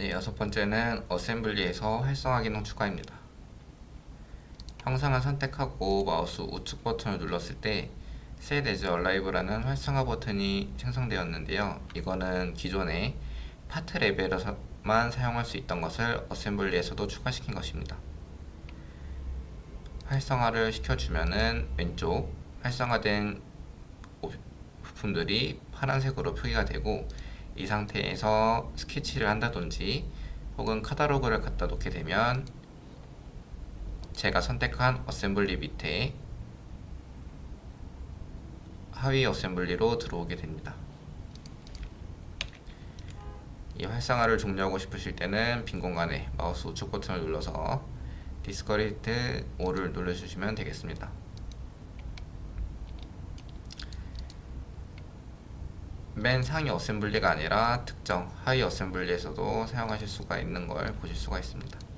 네, 여섯 번째는 어셈블리에서 활성화 기능 추가입니다. 형상을 선택하고 마우스 우측 버튼을 눌렀을 때 Set as Alive라는 활성화 버튼이 생성되었는데요. 이거는 기존에 파트 레벨에서만 사용할 수 있던 것을 어셈블리에서도 추가시킨 것입니다. 활성화를 시켜주면은 왼쪽 활성화된 오- 부품들이 파란색으로 표기가 되고 이 상태에서 스케치를 한다든지 혹은 카탈로그를 갖다 놓게 되면 제가 선택한 어셈블리 밑에 하위 어셈블리로 들어오게 됩니다. 이 활성화를 종료하고 싶으실 때는 빈 공간에 마우스 우측 버튼을 눌러서 디스커리트 5를 눌러주시면 되겠습니다. 맨 상위 어셈블리가 아니라 특정 하위 어셈블리에서도 사용하실 수가 있는 걸 보실 수가 있습니다.